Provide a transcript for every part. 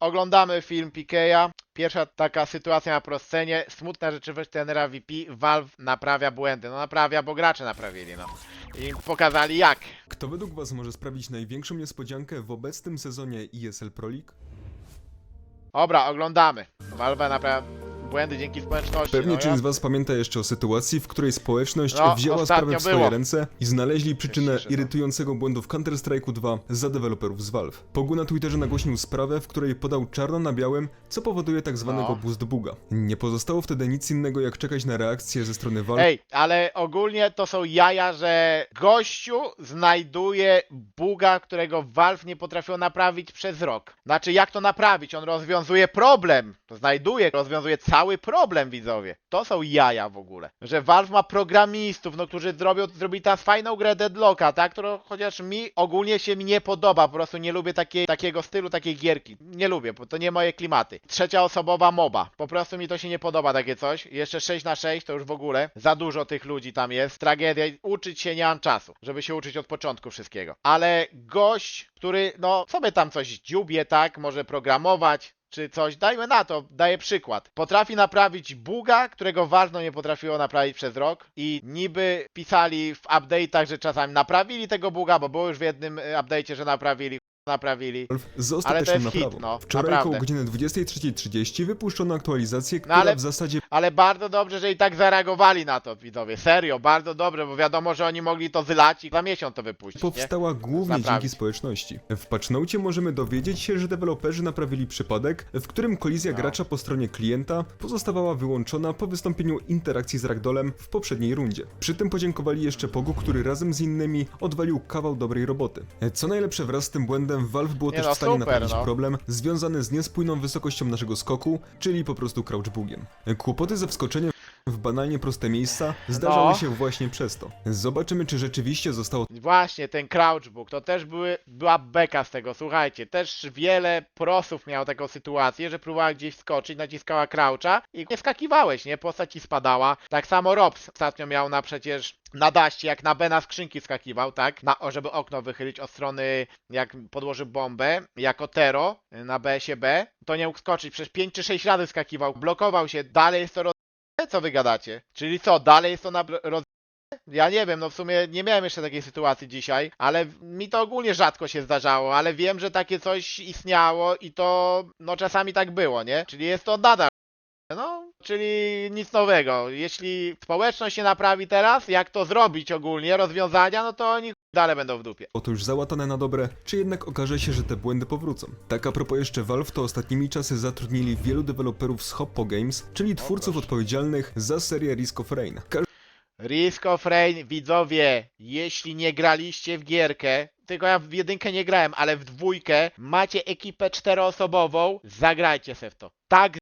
oglądamy film Pikeya. Pierwsza taka sytuacja na proscenie. Smutna rzeczywistość tenera VP. Valve naprawia błędy. No naprawia, bo gracze naprawili, no. I pokazali jak. Kto według Was może sprawić największą niespodziankę w obecnym sezonie ESL Pro League? Dobra, oglądamy. Valve naprawia błędy dzięki społeczności. Pewnie no, część ja... z Was pamięta jeszcze o sytuacji, w której społeczność No, wzięła sprawę w swoje było. ręce i znaleźli przyczynę to- irytującego błędu w Counter-Strike'u 2 za deweloperów z Valve. Pogu na Twitterze nagłośnił sprawę, w której podał czarno na białym, co powoduje tak zwanego No. boost buga. Nie pozostało wtedy nic innego jak czekać na reakcję ze strony Valve, Ej, ale ogólnie to są jaja, że gościu znajduje buga, którego Valve nie potrafiło naprawić przez rok. Znaczy, jak to naprawić? On rozwiązuje problem. To znajduje, rozwiązuje cały problem, widzowie. To są jaja w ogóle. Że Valve ma programistów, no, którzy zrobią, zrobili teraz fajną grę Deadlocka, tak? Którą chociaż mi ogólnie się mi nie podoba. Po prostu nie lubię takiego stylu, takiej gierki. Nie lubię, bo to nie moje klimaty. Trzecia osobowa moba. Po prostu mi to się nie podoba takie coś. Jeszcze 6 na 6 to już w ogóle. Za dużo tych ludzi tam jest. Tragedia. Uczyć się nie mam czasu, żeby się uczyć od początku wszystkiego. Ale gość, który no sobie tam coś dziubie, tak? Może programować, czy coś, dajmy na to, daję przykład. Potrafi naprawić buga, którego Valve nie potrafiło naprawić przez rok i niby pisali w update'ach, że czasami naprawili tego buga, bo było już w jednym y, update'cie, że naprawili, naprawili. z Ale to ostateczną jest hit, naprawą. no, Wczoraj naprawdę. koło godziny 23.30 wypuszczono aktualizację, która ale- w zasadzie Ale bardzo dobrze, że i tak zareagowali na to, widzowie. Serio, bardzo dobrze, bo wiadomo, że oni mogli to zlać i za miesiąc to wypuścić, nie? powstała głównie Naprawić. dzięki społeczności. W patchnocie możemy dowiedzieć się, że deweloperzy naprawili przypadek, w którym kolizja No. gracza po stronie klienta pozostawała wyłączona po wystąpieniu interakcji z Ragdolem w poprzedniej rundzie. Przy tym podziękowali jeszcze Pogu, który razem z innymi odwalił kawał dobrej roboty. Co najlepsze, wraz z tym błędem Valve było Nie też no, w stanie super, naprawić no. problem związany z niespójną wysokością naszego skoku, czyli po prostu crouch bugiem. Kłopoty ze wskoczeniem w banalnie proste miejsca zdarzały No. się właśnie przez to. Zobaczymy, czy rzeczywiście zostało Właśnie, ten Crouchbook, to też były, była beka z tego, słuchajcie, też wiele prosów miało taką sytuację, że próbowała gdzieś skoczyć, naciskała Croucha i nie skakiwałeś, nie? Postać ci spadała. Tak samo Robs ostatnio miał na przecież na daście, jak na B na skrzynki skakiwał, tak? Na, o, żeby okno wychylić od strony, jak podłożył bombę, jako Tero y, na BS-ie B, to nie mógł skoczyć, przez 5 czy 6 razy skakiwał, blokował się, dalej jest to. Co wy gadacie? Czyli co, dalej jest to na roz... Ja nie wiem, no w sumie nie miałem jeszcze takiej sytuacji dzisiaj, ale mi to ogólnie rzadko się zdarzało, ale wiem, że takie coś istniało i to no czasami tak było, nie? Czyli jest to nadal. No, czyli nic nowego. Jeśli społeczność się naprawi teraz, jak to zrobić ogólnie, rozwiązania, no to oni dalej będą w dupie. już załatane na dobre, czy jednak okaże się, że te błędy powrócą. Tak a propos jeszcze Valve, to ostatnimi czasy zatrudnili wielu deweloperów z Hoppo Games, czyli twórców odpowiedzialnych za serię Risk of Rain. Risk of Rain, widzowie, jeśli nie graliście w gierkę, tylko ja w jedynkę nie grałem, ale w dwójkę, macie ekipę czteroosobową, zagrajcie se w to. Tak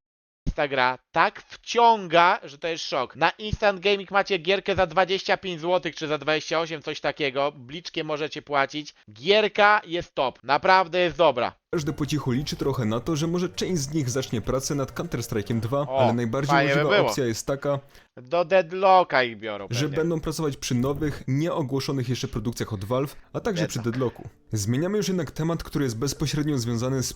ta gra, tak wciąga, że to jest szok. Na Instant Gaming macie gierkę za 25 zł, czy za 28, coś takiego, bliczkiem możecie płacić. Gierka jest top, naprawdę jest dobra. Każdy po cichu liczy trochę na to, że może część z nich zacznie pracę nad Counter-Strike'iem 2, O, ale najbardziej fajnie by możliwa było. opcja jest taka, Do Deadlocka ich biorą że pewnie. będą pracować przy nowych, nieogłoszonych jeszcze produkcjach od Valve, a także przy Deadlock. Deadlocku. Zmieniamy już jednak temat, który jest bezpośrednio związany z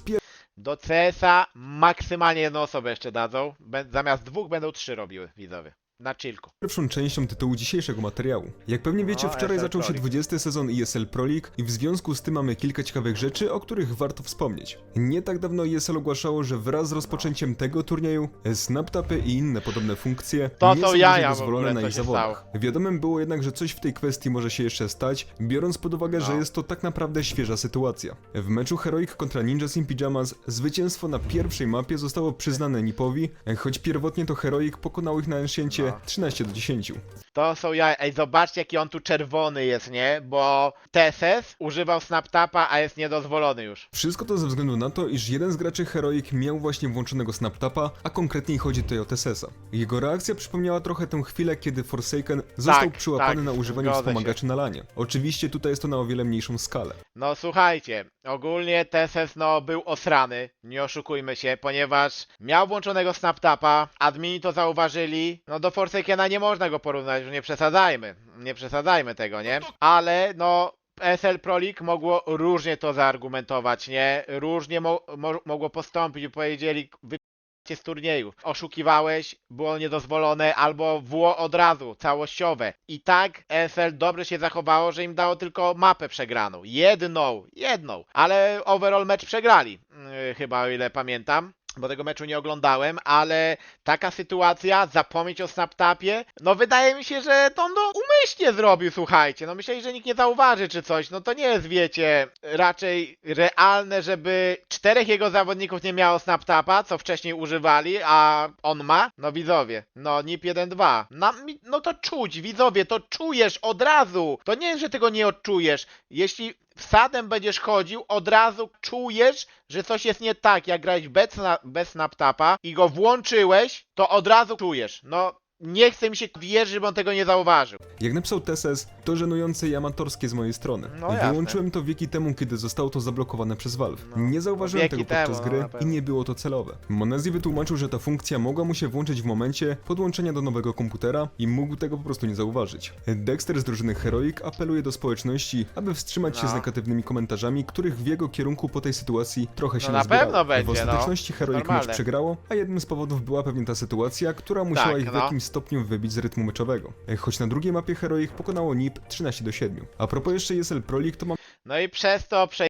Do CS-a maksymalnie jedną osobę jeszcze dadzą. Zamiast dwóch będą trzy robiły widzowie. Na chillku. pierwszą częścią tytułu dzisiejszego materiału. Jak pewnie wiecie, No, wczoraj ESL zaczął się League. 20 sezon ESL Pro League i w związku z tym mamy kilka ciekawych rzeczy, o których warto wspomnieć. Nie tak dawno ESL ogłaszało, że wraz z rozpoczęciem tego turnieju snaptapy i inne podobne funkcje To nie są jaja dozwolone na ich zawodach. Wiadomym było jednak, że coś w tej kwestii może się jeszcze stać, biorąc pod uwagę, że No. jest to tak naprawdę świeża sytuacja. W meczu Heroic kontra Ninjas in Pyjamas zwycięstwo na pierwszej mapie zostało przyznane Nipowi, choć pierwotnie to Heroic pokonał ich na Anciencie No. 13 do 10. To są ja. Ej, zobaczcie jaki on tu czerwony jest, nie? Bo TSS używał snaptapa, a jest niedozwolony już. Wszystko to ze względu na to, iż jeden z graczy Heroic miał właśnie włączonego snaptapa, a konkretniej chodzi tutaj o Tessesa. Jego reakcja przypomniała trochę tę chwilę, kiedy Forsaken został Tak, przyłapany tak, na używaniu zgodzę wspomagaczy na lanie. Oczywiście tutaj jest to na o wiele mniejszą skalę. No słuchajcie, ogólnie TSS no był osrany, nie oszukujmy się, ponieważ miał włączonego snaptapa, admini to zauważyli, no do Forsakena nie można go porównać, nie przesadzajmy, nie przesadzajmy tego, nie? Ale no SL Pro League mogło różnie to zaargumentować, nie? Różnie mo mo mogło postąpić powiedzieli, wy cię z turnieju. Oszukiwałeś, było niedozwolone, albo było od razu, całościowe. I tak ESL dobrze się zachowało, że im dało tylko mapę przegraną. Jedną, jedną. Ale overall mecz przegrali, yy, chyba o ile pamiętam. Bo tego meczu nie oglądałem, ale taka sytuacja, zapomnieć o snaptapie, no wydaje mi się, że to on no umyślnie zrobił, słuchajcie. No myśleli, że nikt nie zauważy czy coś. No to nie jest, wiecie, raczej realne, żeby czterech jego zawodników nie miało snaptapa, co wcześniej używali, a on ma? No widzowie, no NIP 1-2. Na, mi- no to czuć, widzowie, to czujesz od razu. To nie jest, że tego nie odczujesz. Jeśli wsadem będziesz chodził, od razu czujesz, że coś jest nie tak. Jak grałeś bez, bez snaptapa i go włączyłeś, to od razu czujesz. No, nie chce mi się wierzyć, żeby on tego nie zauważył. Jak napisał Teses, to żenujące i amatorskie z mojej strony. No jasne. Wyłączyłem to wieki temu, kiedy zostało to zablokowane przez Valve. No, nie zauważyłem wieki tego podczas temu, no, gry na i pewno. nie było to celowe. Monezi wytłumaczył, że ta funkcja mogła mu się włączyć w momencie podłączenia do nowego komputera i mógł tego po prostu nie zauważyć. Dexter z drużyny Heroic apeluje do społeczności, aby wstrzymać się No. z negatywnymi komentarzami, których w jego kierunku po tej sytuacji trochę się No na nazbierało. pewno będzie, W no. ostateczności Heroic mecz Normalne. przegrało, a jednym z powodów była pewnie ta sytuacja, która musiała Tak, ich w no. jakimś stopniu wybić z rytmu meczowego. Choć na drugiej mapie Heroic pokonało NIP 13 do 7. A propos jeszcze ESL Pro League, to mam No i przez to prze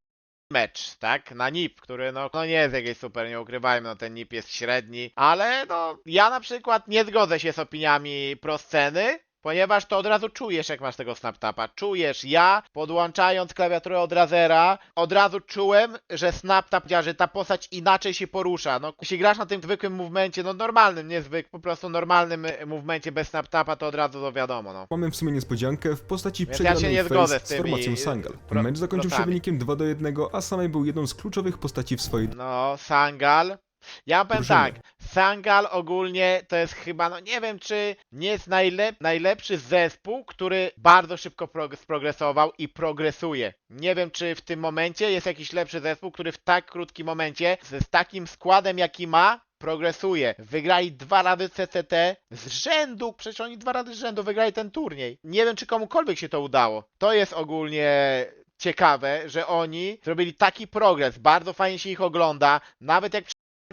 mecz, tak? Na NIP, który no, no nie jest jakiś super, nie ukrywajmy, no ten NIP jest średni, ale no ja na przykład nie zgodzę się z opiniami prosceny, ponieważ to od razu czujesz, jak masz tego snaptapa. Czujesz, ja podłączając klawiaturę od razera, od razu czułem, że snaptap działa, że ta postać inaczej się porusza. No, jeśli grasz na tym zwykłym movemencie, no normalnym, nie zwykłym, po prostu normalnym y, movemencie bez snaptapa, to od razu to wiadomo, no. Mamy w sumie niespodziankę w postaci Więc ja się przegranej nie face zgodzę z z tymi, formacją Sangal. pro- Mecz zakończył się wynikiem 2 do 1, a Samej był jedną z kluczowych postaci w swojej No, Sangal. Ja powiem Drużyny. tak, Sangal ogólnie to jest chyba, no nie wiem czy nie jest najlep najlepszy zespół, który bardzo szybko prog sprogresował i progresuje. Nie wiem czy w tym momencie jest jakiś lepszy zespół, który w tak krótkim momencie, z, z takim składem jaki ma, progresuje. Wygrali dwa razy CCT z rzędu, przecież oni dwa razy z rzędu wygrali ten turniej. Nie wiem czy komukolwiek się to udało. To jest ogólnie ciekawe, że oni zrobili taki progres, bardzo fajnie się ich ogląda, nawet jak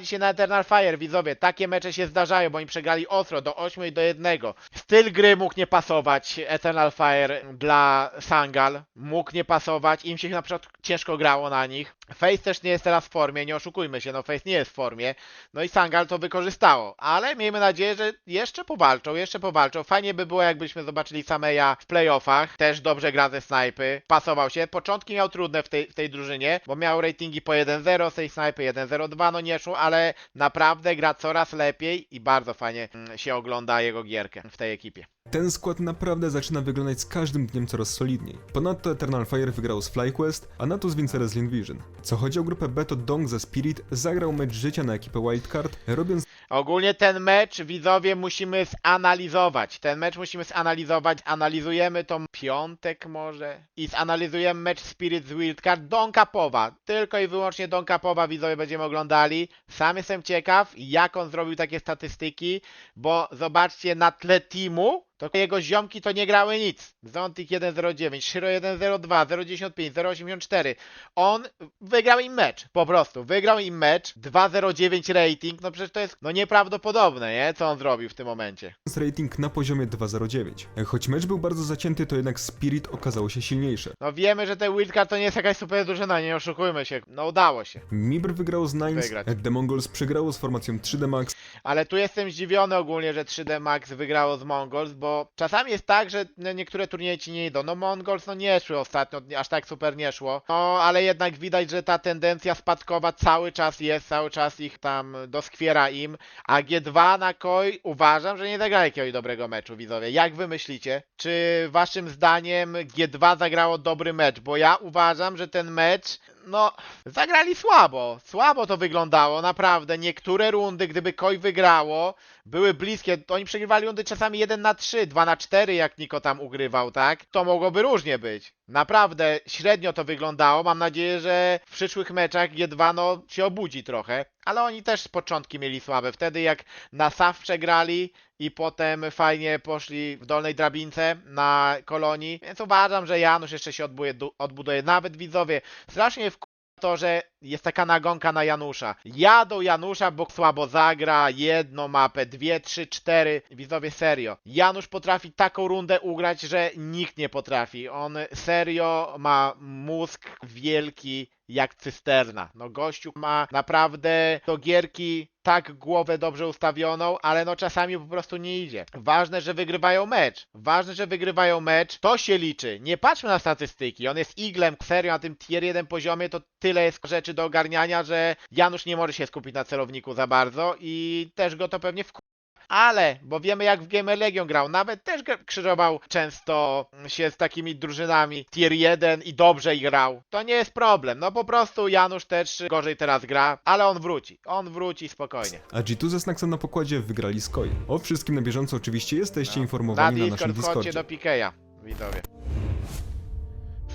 się na Eternal Fire, widzowie, takie mecze się zdarzają, bo oni przegrali ostro, do 8 i do 1. Styl gry mógł nie pasować Eternal Fire dla Sangal, mógł nie pasować, im się na przykład ciężko grało na nich. Face też nie jest teraz w formie, nie oszukujmy się, no Face nie jest w formie, no i Sangal to wykorzystało, ale miejmy nadzieję, że jeszcze powalczą, jeszcze powalczą. Fajnie by było, jakbyśmy zobaczyli Sameja w playoffach, też dobrze gra ze snajpy, pasował się. Początki miał trudne w tej, w tej drużynie, bo miał ratingi po 1-0 z tej snajpy, 1-0-2, no nie szło, ale naprawdę gra coraz lepiej i bardzo fajnie mm, się ogląda jego gierkę w tej ekipie. Ten skład naprawdę zaczyna wyglądać z każdym dniem coraz solidniej. Ponadto Eternal Fire wygrał z FlyQuest, a Natus Vinceres Lin Vision. Co chodzi o grupę B, to Dong ze Spirit zagrał mecz życia na ekipę Wildcard, robiąc Ogólnie ten mecz, widzowie, musimy zanalizować. Ten mecz musimy zanalizować. Analizujemy to piątek może i zanalizujemy mecz Spirit z Wildcard Donka Powa. Tylko i wyłącznie Donka Powa, widzowie, będziemy oglądali. Sam jestem ciekaw, jak on zrobił takie statystyki, bo zobaczcie, na tle teamu to jego ziomki to nie grały nic. Zontik 1.09, Shiro 1.02, 0.95, 0.84. On wygrał im mecz, po prostu. Wygrał im mecz, 2.09 rating, no przecież to jest no nieprawdopodobne, nie? Co on zrobił w tym momencie. rating na poziomie 2.09. Choć mecz był bardzo zacięty, to jednak Spirit okazało się silniejsze. No wiemy, że ten Wildcard to nie jest jakaś super drużyna, nie oszukujmy się. No udało się. Mibr wygrał z Nines, Wygrać. The Mongols przegrało z formacją 3D Max, Ale tu jestem zdziwiony ogólnie, że 3D Max wygrało z Mongols, bo czasami jest tak, że niektóre turnieje ci nie idą. No Mongols no nie szły ostatnio, aż tak super nie szło. No ale jednak widać, że ta tendencja spadkowa cały czas jest, cały czas ich tam doskwiera im. A G2 na Koi uważam, że nie zagra jakiegoś dobrego meczu, widzowie. Jak wy myślicie? Czy waszym zdaniem G2 zagrało dobry mecz? Bo ja uważam, że ten mecz no, zagrali słabo. Słabo to wyglądało, naprawdę. Niektóre rundy, gdyby Koi wygrało, były bliskie. Oni przegrywali rundy czasami 1 na 3, 2 na 4, jak Niko tam ugrywał, tak? To mogłoby różnie być. Naprawdę średnio to wyglądało. Mam nadzieję, że w przyszłych meczach G2 no, się obudzi trochę. Ale oni też z początki mieli słabe. Wtedy jak na SAF przegrali i potem fajnie poszli w dolnej drabince na kolonii. Więc uważam, że Janusz jeszcze się odbuduje, odbuduje. Nawet widzowie, strasznie w to, że jest taka nagonka na Janusza. Jadą Janusza, bo słabo zagra, jedną mapę, dwie, trzy, cztery. Widzowie, serio. Janusz potrafi taką rundę ugrać, że nikt nie potrafi. On serio ma mózg wielki jak cysterna. No gościu ma naprawdę do gierki tak głowę dobrze ustawioną, ale no czasami po prostu nie idzie. Ważne, że wygrywają mecz. Ważne, że wygrywają mecz. To się liczy. Nie patrzmy na statystyki. On jest iglem, serio na tym tier 1 poziomie to tyle jest rzeczy do ogarniania, że Janusz nie może się skupić na celowniku za bardzo i też go to pewnie wku... Ale, bo wiemy jak w Gamer Legion grał, nawet też krzyżował często się z takimi drużynami tier 1 i dobrze grał. To nie jest problem, no po prostu Janusz też gorzej teraz gra, ale on wróci, on wróci spokojnie. A G2 ze Snacksem na pokładzie wygrali z Koi. O wszystkim na bieżąco oczywiście jesteście Na informowani na, naszym Discord chodźcie Discordzie. do Pikeja, widzowie.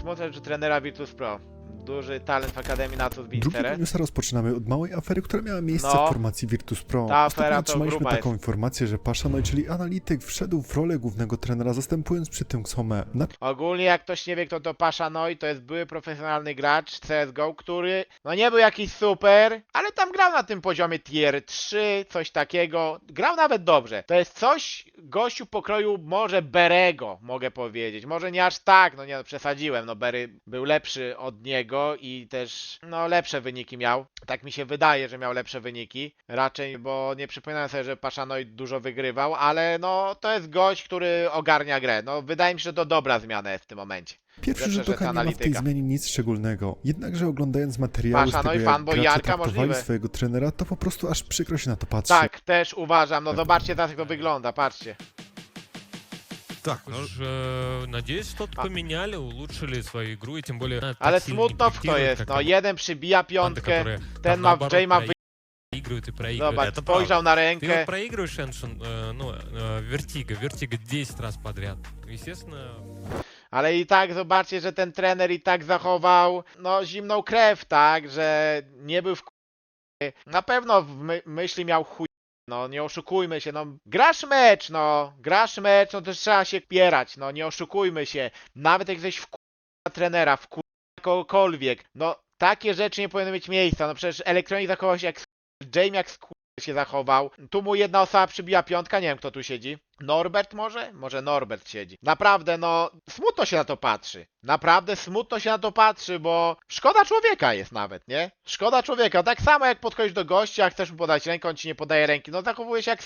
Smutne, że trenera Virtus Pro. Duży talent w Akademii Drugiego Binsterę. newsa rozpoczynamy od małej afery, która miała miejsce No. w formacji Virtus Pro. Ta afera to otrzymaliśmy taką jest. informację, że Pashanoj, czyli analityk, wszedł w rolę głównego trenera, zastępując przy tym Xomę. Na Ogólnie jak ktoś nie wie kto to Pasha Noi, to jest były profesjonalny gracz CSGO, który no nie był jakiś super, ale tam grał na tym poziomie tier 3, coś takiego. Grał nawet dobrze. To jest coś gościu pokroju może Berego, mogę powiedzieć. Może nie aż tak, no nie no, przesadziłem, no Bery był lepszy od niego i też no lepsze wyniki miał. Tak mi się wydaje, że miał lepsze wyniki. Raczej, bo nie przypominam sobie, że Paszanoj dużo wygrywał, ale no to jest gość, który ogarnia grę. No wydaje mi się, że to dobra zmiana jest w tym momencie. pierwszy rzut oka nie ma w tej zmianie nic szczególnego. Jednakże oglądając materiały z Pasha, no tego, i fanboy gracze Jarka możliwe. swojego trenera, to po prostu aż przykro się na to patrzeć. Tak, też uważam. No zobaczcie teraz jak to wygląda, patrzcie. Так, ну, Уж, э, надеюсь, что-то А. поменяли, улучшили свою игру, и тем более... она Ale так сильно не smutno w to проектирует, jest. как No там jeden przybija команды, piątkę, которые ten там ma w наоборот Jay ma wy... проигрывают и проигрывают. Zobacz, Это spojrzał правда. na Ты rękę. вот проигрываешь, Эншин, э, ну, э, Вертига, Вертига 10 раз подряд. Естественно, Ale i tak zobaczcie, że ten trener i tak zachował, no, zimną krew, tak, że nie był w Na pewno w my myśli miał chuj. no, nie oszukujmy się, no, grasz mecz, no, grasz mecz, no to trzeba się pierać, no, nie oszukujmy się. Nawet jak jesteś w trenera, w kogokolwiek, no, takie rzeczy nie powinny mieć miejsca, no przecież Elektronik zachował się jak Jamie jak sk- się zachował. Tu mu jedna osoba przybiła piątka, nie wiem kto tu siedzi. Norbert może? Może Norbert siedzi. Naprawdę, no, smutno się na to patrzy. Naprawdę smutno się na to patrzy, bo szkoda człowieka jest nawet, nie? Szkoda człowieka. Tak samo jak podchodzisz do gościa, chcesz mu podać rękę, on ci nie podaje ręki. No zachowuje się jak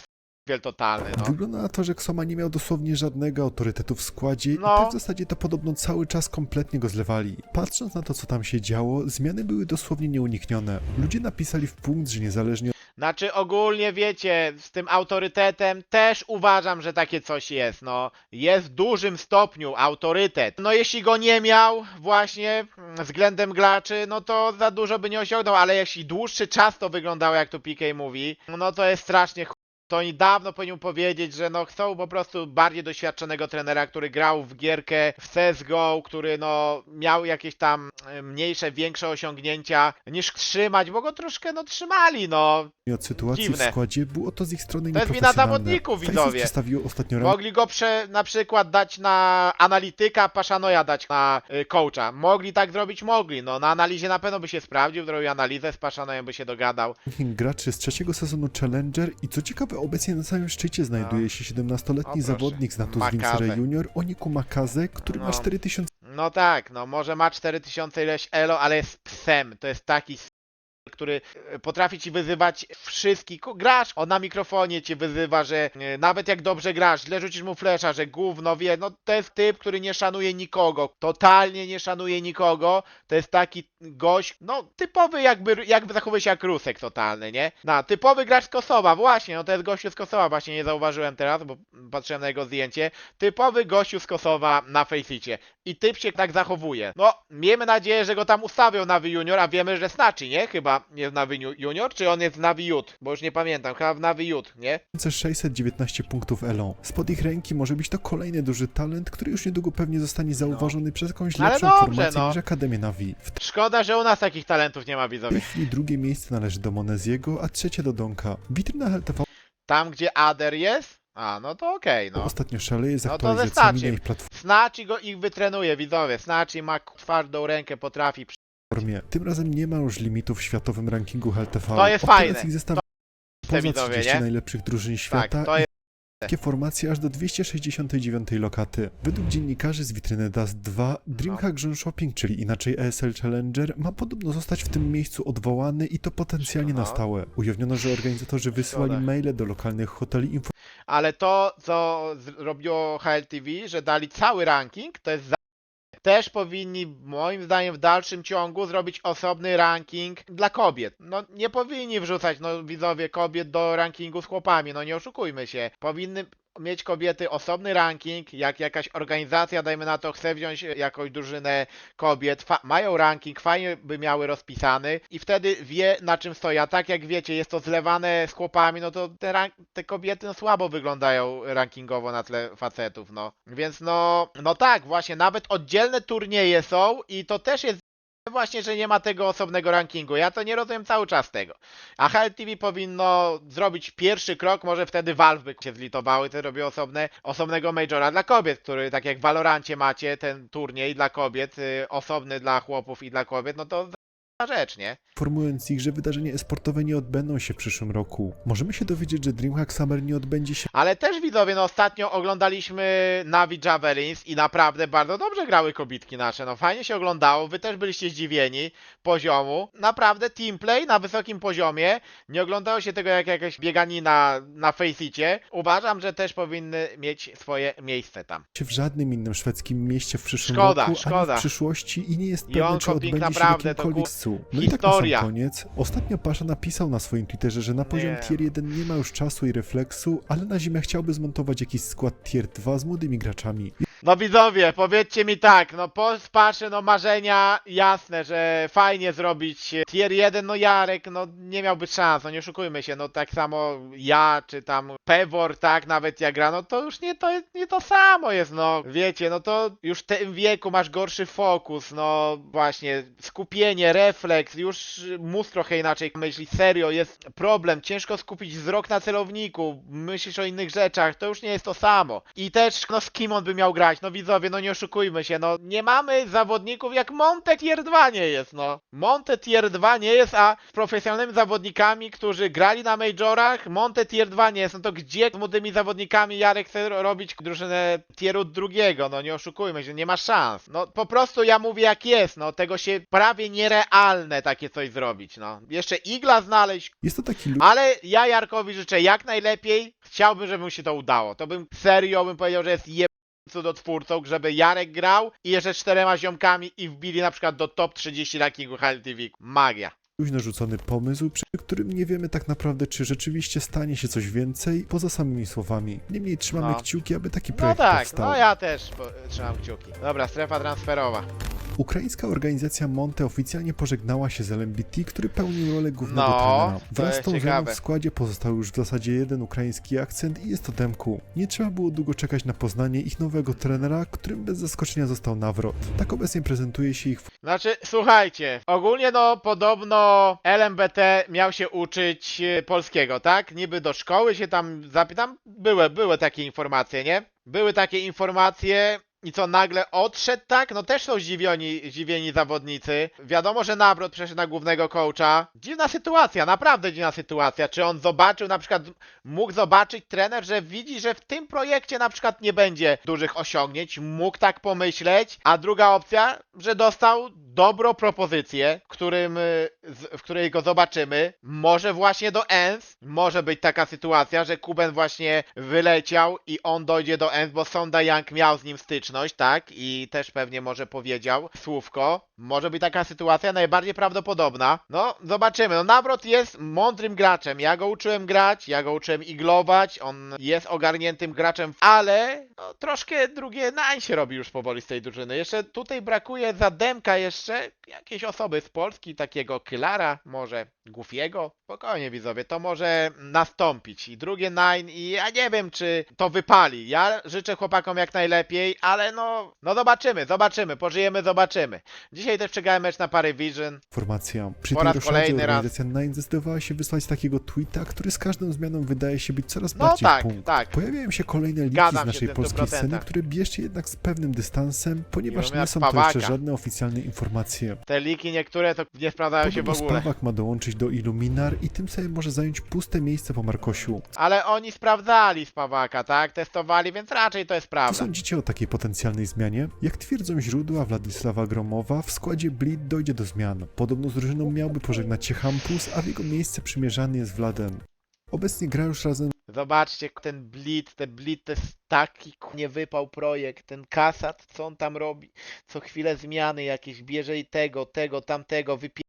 wiel totalny, no. Wygląda na to, że Ksoma nie miał dosłownie żadnego autorytetu w składzie No. i w zasadzie to podobno cały czas kompletnie go zlewali. Patrząc na to, co tam się działo, zmiany były dosłownie nieuniknione. Ludzie napisali w punkt, że niezależnie Znaczy ogólnie wiecie, z tym autorytetem też uważam, że takie coś jest, no. Jest w dużym stopniu autorytet. No jeśli go nie miał właśnie względem graczy, no to za dużo by nie osiągnął, ale jeśli dłuższy czas to wyglądało jak tu PK mówi, no to jest strasznie. To oni dawno powinien powiedzieć, że no chcą po prostu bardziej doświadczonego trenera, który grał w gierkę w CSGO, który no miał jakieś tam e, mniejsze, większe osiągnięcia niż trzymać, bo go troszkę no trzymali, no. od sytuacji Dziwne. w składzie było to z ich strony To jest wina zawodników, widzowie. przedstawił ostatnio Mogli go prze, na przykład dać na analityka, Paszanoja dać na y, coacha. Mogli tak zrobić? Mogli. No na analizie na pewno by się sprawdził, zrobił analizę, z Paszanojem by się dogadał. graczy z trzeciego sezonu Challenger i co ciekawe obecnie na samym szczycie znajduje się 17-letni O, proszę. zawodnik z Makaze. Vincere Junior Oniku Makaze, który No. ma 4000 No tak, no może ma 4000 ileś elo, ale jest psem. To jest taki który e, potrafi ci wyzywać wszystkich. Grasz, on na mikrofonie cię wyzywa, że e, nawet jak dobrze grasz, źle rzucisz mu flesza, że gówno wie. No to jest typ, który nie szanuje nikogo. Totalnie nie szanuje nikogo. To jest taki gość, no typowy jakby, jakby zachowuje się jak Rusek totalny, nie? No, typowy gracz z Kosowa, właśnie, no to jest gościu z Kosowa, właśnie nie zauważyłem teraz, bo patrzyłem na jego zdjęcie. Typowy gościu z Kosowa na Faceicie. I typ się tak zachowuje. No, miejmy nadzieję, że go tam ustawią na Junior, a wiemy, że znaczy, nie? Chyba jest w Navi Ju- Junior, czy on jest w Navi Youth? Bo już nie pamiętam, chyba w Navi nie? 619 punktów Elon. Spod ich ręki może być to kolejny duży talent, który już niedługo pewnie zostanie zauważony przez jakąś Ale lepszą dobrze, formację no. niż Akademię Navi. W Szkoda, że u nas takich talentów nie ma tej widzowie. chwili drugie miejsce należy do Moneziego, a trzecie do Donka. Witryna HLTV Tam, gdzie Ader jest? A, no to okej, no. ostatnio szaleje z No to aktualizacjami wystarczy. na ich platformie. Go ich wytrenuje, widzowie. Snatch ma twardą rękę, potrafi. Przy- Tym razem nie ma już limitów w światowym rankingu HLTV. To jest teraz fajne. Zestaw poza widzowie, 30 nie? najlepszych drużyn świata Tak, to jest. Takie formacje aż do 269 lokaty. Według dziennikarzy z witryny Dust 2, Dreamhack Zone Shopping, czyli inaczej ESL Challenger, ma podobno zostać w tym miejscu odwołany i to potencjalnie na stałe. Ujawniono, że organizatorzy wysyłali maile do lokalnych hoteli Ale to, co zrobiło HLTV, że dali cały ranking, to jest za... Też powinni, moim zdaniem, w dalszym ciągu zrobić osobny ranking dla kobiet. No, nie powinni wrzucać, no, widzowie, kobiet do rankingu z chłopami, no nie oszukujmy się. Powinny mieć kobiety osobny ranking, jak jakaś organizacja, dajmy na to, chce wziąć jakąś drużynę kobiet, mają ranking, fajnie by miały rozpisany i wtedy wie na czym stoi. A tak jak wiecie, jest to zlewane z chłopami, no to te, te kobiety no, słabo wyglądają rankingowo na tle facetów, no. Więc no, no tak, właśnie, nawet oddzielne turnieje są i to też jest właśnie, że nie ma tego osobnego rankingu. Ja to nie rozumiem cały czas tego. A HLTV powinno zrobić pierwszy krok, może wtedy Valve by się zlitowały, to robią osobne, osobnego majora dla kobiet, który tak jak w Valorancie macie ten turniej dla kobiet, y, osobny dla chłopów i dla kobiet, no to rzecz, nie? informując ich, że wydarzenia esportowe nie odbędą się w przyszłym roku. Możemy się dowiedzieć, że Dreamhack Summer nie odbędzie się Ale też widzowie, no ostatnio oglądaliśmy Navi Javelins i naprawdę bardzo dobrze grały kobitki nasze, no fajnie się oglądało, wy też byliście zdziwieni poziomu. Naprawdę teamplay na wysokim poziomie, nie oglądało się tego jak jakaś bieganina na Faceicie. Uważam, że też powinny mieć swoje miejsce tam. w żadnym innym szwedzkim mieście w przyszłym Szkoda, roku, ani szkoda. w przyszłości i nie jest pewne, czy odbędzie się w naprawdę, to jakimkolwiek ku- No i tak na historia. sam koniec. Ostatnio Pasza napisał na swoim Twitterze, że na poziom Nie. tier 1 nie ma już czasu i refleksu, ale na zimę chciałby zmontować jakiś skład tier 2 z młodymi graczami. No widzowie, powiedzcie mi tak, no po spaszy, no marzenia jasne, że fajnie zrobić tier 1, no Jarek, no nie miałby szans, no nie oszukujmy się, no tak samo ja, czy tam Pewor, tak, nawet jak gra, no to już nie to, nie to samo jest, no wiecie, no to już w tym wieku masz gorszy fokus, no właśnie, skupienie, refleks, już mózg trochę inaczej myśli, serio, jest problem, ciężko skupić wzrok na celowniku, myślisz o innych rzeczach, to już nie jest to samo. I też, no z kim on by miał grać, no widzowie, no nie oszukujmy się, no nie mamy zawodników jak Monte Tier 2 nie jest, no. Monte Tier 2 nie jest, a z profesjonalnymi zawodnikami, którzy grali na majorach, Monte Tier 2 nie jest, no to gdzie z młodymi zawodnikami Jarek chce ro- robić drużynę tieru drugiego, no nie oszukujmy się, nie ma szans. No po prostu ja mówię jak jest, no tego się prawie nierealne takie coś zrobić, no. Jeszcze igla znaleźć, Jest to taki ale ja Jarkowi życzę jak najlepiej. Chciałbym, żeby mu się to udało. To bym serio bym powiedział, że jest je cudotwórcą, żeby Jarek grał i jeszcze czterema ziomkami i wbili na przykład do top 30 rankingu HLTV. Magia. luźno rzucony pomysł, przy którym nie wiemy tak naprawdę, czy rzeczywiście stanie się coś więcej poza samymi słowami. Niemniej trzymamy No. kciuki, aby taki No projekt tak, powstał. no ja też trzymam kciuki. Dobra, strefa transferowa. Ukraińska organizacja Monte oficjalnie pożegnała się z LMBT, który pełnił rolę głównego No, trenera. Wraz z tą w składzie pozostał już w zasadzie jeden ukraiński akcent i jest to Demku. Nie trzeba było długo czekać na poznanie ich nowego trenera, którym bez zaskoczenia został Nawrot. Tak obecnie prezentuje się ich Znaczy, słuchajcie, ogólnie no podobno LMBT miał się uczyć e, polskiego, tak? Niby do szkoły się tam zapytam. Były, były takie informacje, nie? Były takie informacje. I co, nagle odszedł, tak? No też są zdziwieni, zdziwieni zawodnicy. Wiadomo, że Nawrot przeszedł na głównego coacha. Dziwna sytuacja, naprawdę dziwna sytuacja. Czy on zobaczył, na przykład mógł zobaczyć trener, że widzi, że w tym projekcie na przykład nie będzie dużych osiągnięć. Mógł tak pomyśleć. A druga opcja, że dostał dobrą propozycję, którym, y, w której go zobaczymy. Może właśnie do ENS. Może być taka sytuacja, że Kuben właśnie wyleciał i on dojdzie do ENS, bo Sonda Young miał z nim styczność, tak? I też pewnie może powiedział słówko. Może być taka sytuacja najbardziej prawdopodobna. No, zobaczymy. No, Nawrot jest mądrym graczem. Ja go uczyłem grać, ja go uczyłem iglować. On jest ogarniętym graczem, ale no, troszkę drugie nań się robi już powoli z tej drużyny. Jeszcze tutaj brakuje Demka jeszcze jakiejś osoby z Polski, takiego Kylara może. Goofiego? Spokojnie widzowie, to może nastąpić. I drugie Nine i ja nie wiem czy to wypali. Ja życzę chłopakom jak najlepiej, ale no, no zobaczymy, zobaczymy, pożyjemy, zobaczymy. Dzisiaj też przegrałem mecz na Pary Vision. Informacja. Przy Po tej raz roszadzie kolejny raz. organizacja Nine zdecydowała się wysłać takiego tweeta, który z każdą zmianą wydaje się być coraz No bardziej tak, w punkt. tak. Pojawiają się kolejne liki Zgadzam z się naszej tym polskiej 100%. sceny, które bierzcie jednak z pewnym dystansem, ponieważ nie są to Pawaka. jeszcze żadne oficjalne informacje. Te liki niektóre to nie sprawdzają się w Podobno ogóle. Spawak ma dołączyć do Illuminar i tym samym może zająć puste miejsce po Markosiu. Ale oni sprawdzali Spawaka, tak? Testowali, więc raczej to jest Co prawda. sądzicie o takiej potencjalnej zmianie? Jak twierdzą źródła Władysława Gromowa, w składzie Bleed dojdzie do zmian. Podobno z drużyną miałby pożegnać się Hampus, a w jego miejsce przymierzany jest Vladen. Obecnie gra już razem Zobaczcie, ten Blitz, ten Blitz to jest taki ku- nie wypał projekt, ten Kasat, co on tam robi, co chwilę zmiany jakieś, bierze i tego, tego, tamtego, wypie...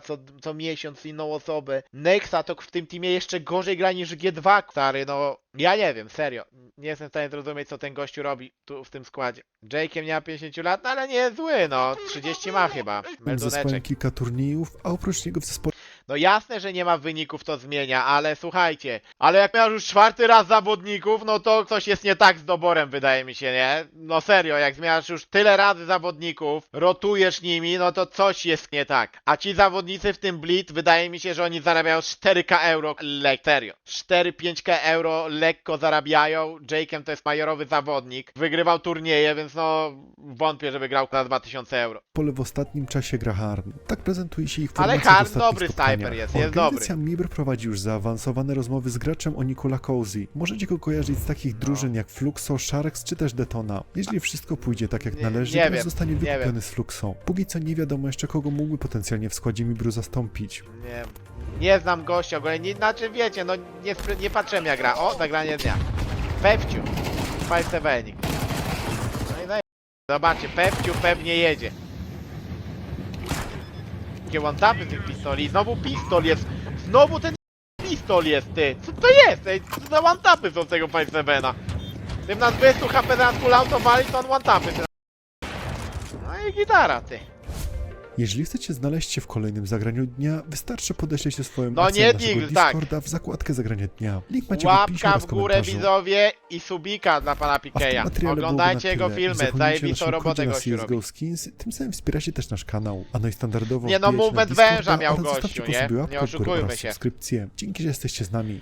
Co, co miesiąc inną osobę. Nexa to w tym teamie jeszcze gorzej gra niż G2, stary, no ja nie wiem, serio. Nie jestem w stanie zrozumieć, co ten gościu robi tu w tym składzie. Jake'em nie ma 50 lat, no ale nie jest zły, no. 30 ma chyba. Melduneczek. kilka turniejów, a oprócz niego w zespole No jasne, że nie ma wyników, to zmienia, ale słuchajcie, ale jak miał już czwarty raz zawodników, no to coś jest nie tak z doborem, wydaje mi się, nie? No serio, jak zmieniasz już tyle razy zawodników, rotujesz nimi, no to coś jest nie tak. A ci zawodnicy w tym Blitz, wydaje mi się, że oni zarabiają 4k euro, le- serio. 4-5k euro lekko zarabiają, Jake'em to jest majorowy zawodnik, wygrywał turnieje, więc no wątpię, żeby grał na 2000 euro. w ostatnim czasie gra Harn. Tak prezentuje się ich Ale formacja w Harn ostatnich dobry spotkaniach. Snajper jest, jest Organizacja Mibr prowadzi już zaawansowane rozmowy z graczem o Nikola Cozy. Możecie go kojarzyć z takich drużyn jak Fluxo, Sharks czy też Detona. Jeśli wszystko pójdzie tak jak Nie- należy, nie gracz wiem, zostanie nie wykupiony wiem. z Fluxo. Póki co nie wiadomo jeszcze kogo mógłby potencjalnie w składzie Mibru zastąpić. Nie, nie znam gościa, ogólnie nie, znaczy wiecie, no nie, spry- nie patrzyłem jak gra. O, zagranie dnia. Pepciu. Five Sevenik. No i no i- Zobaczcie, Pepciu pewnie jedzie. Jakie one-tapy tych pistoli. Znowu pistol jest. Znowu ten pistol jest, ty. Co to jest? Ej, co za one-tapy są tego Five Sevena? Tym na 200 HP zamiast full auto walić, to on one-tapy. No i gitara, ty. Jeżeli chcecie znaleźć się w kolejnym zagraniu dnia, wystarczy podeśleć swoją No akcję nie, naszego Digl, tak. Discorda w zakładkę zagrania dnia. Link macie w opisie Łapka oraz w górę komentarzu. widzowie i subika dla pana Pikeja. materiale byłoby Oglądajcie na jego tyle. filmy, Zapomnijcie o zajebistą naszym robotę kodzie na gościu robi. CSGO Skins, tym samym wspieracie też nasz kanał. A no i standardowo Nie no, wbijajcie na movement Discorda węża miał oraz zostawcie gościu, po nie? sobie Nie łapkę w górę oszukujmy oraz się. subskrypcję. Dzięki, że jesteście z nami.